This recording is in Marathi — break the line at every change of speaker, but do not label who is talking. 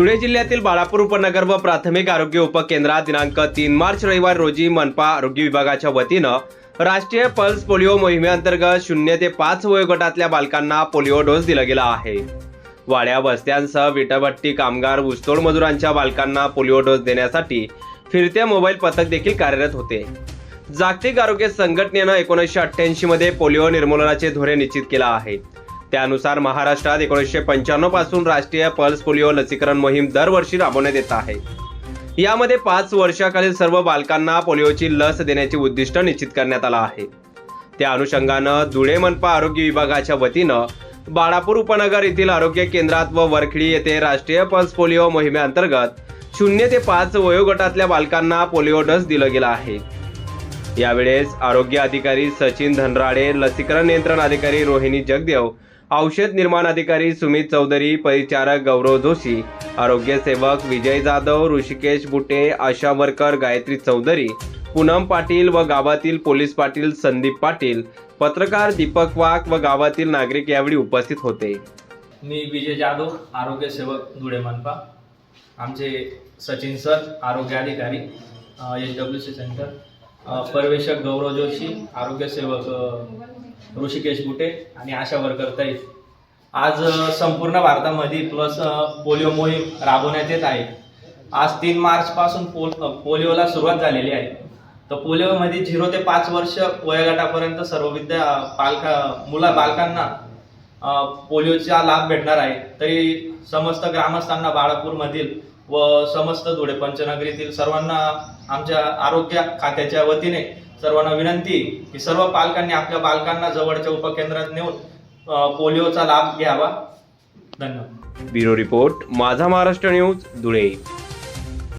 धुळे जिल्ह्यातील बाळापूर उपनगर व प्राथमिक आरोग्य उपकेंद्रात दिनांक तीन मार्च रविवार रोजी मनपा आरोग्य विभागाच्या वतीनं राष्ट्रीय पल्स पोलिओ मोहिमेअंतर्गत शून्य ते पाच वयोगटातल्या बालकांना पोलिओ डोस दिला गेला आहे. वाड्या वस्त्यांसह विटाभट्टी कामगार ऊसतोड मजुरांच्या बालकांना पोलिओ डोस देण्यासाठी फिरते मोबाईल पथक देखील कार्यरत होते. जागतिक आरोग्य संघटनेनं एकोणीसशे अठ्ठ्याऐंशी मध्ये पोलिओ निर्मूलनाचे धोरण निश्चित केलं आहे. त्यानुसार महाराष्ट्रात एकोणीसशे पंच्याण्णवपासून राष्ट्रीय पल्स पोलिओ लसीकरण मोहीम दरवर्षी राबवण्यात येत आहे. यामध्ये पाच वर्षाखालील सर्व बालकांना पोलिओची लस देण्याचे उद्दिष्ट निश्चित करण्यात आलं आहे. त्या अनुषंगानं धुळे मनपा आरोग्य विभागाच्या वतीनं बाळापूर उपनगर येथील आरोग्य केंद्रात व वरखडी येथे राष्ट्रीय पल्स पोलिओ मोहिमेअंतर्गत शून्य ते पाच वयोगटातल्या बालकांना पोलिओ डस दिलं गेला आहे. यावेळेस आरोग्य अधिकारी सचिन धनराडे लसीकरण नियंत्रण अधिकारी रोहिणी जगदेव औषध निर्माण अधिकारी सुमित चौधरी परिचारक गौरव जोशी आरोग्य सेवक विजय जाधव ऋषिकेश बुटे आशा वर्कर गायत्री चौधरी पूनम पाटील व गावातील पोलीस पाटील संदीप पाटील पत्रकार दीपक वाघ व गावातील नागरिक यावेळी उपस्थित होते.
मी विजय जाधव आरोग्य सेवक धुळे मनपा. आमचे सचिन सर आरोग्य अधिकारी एच डब्ल्यू सी सेंटर. परवेशक गौरव जोशी आरोग्य सेवक ऋषिकेश गुटे आणि आशा वर्कर आज संपूर्ण भारतामध्ये प्लस पोलिओ मोहीम राबवण्यात येत आहे. आज तीन मार्चपासून पोल पोलिओला सुरुवात झालेली आहे. तर पोलिओमध्ये झिरो ते पाच वर्ष वयोगटापर्यंत सर्व विद्या पालका मुला बालकांना पोलिओचा लाभ भेटणार आहे. तरी समस्त ग्रामस्थांना बाळापूरमधील व समस्त धुळे पंचनगरीतील सर्वांना आमच्या आरोग्य खात्याच्या वतीने सर्वांना विनंती की सर्व पालकांनी आपल्या बालकांना जवळच्या उपकेंद्रात नेऊन पोलिओचा लाभ घ्यावा. धन्यवाद.
ब्युरो रिपोर्ट माझा महाराष्ट्र न्यूज धुळे.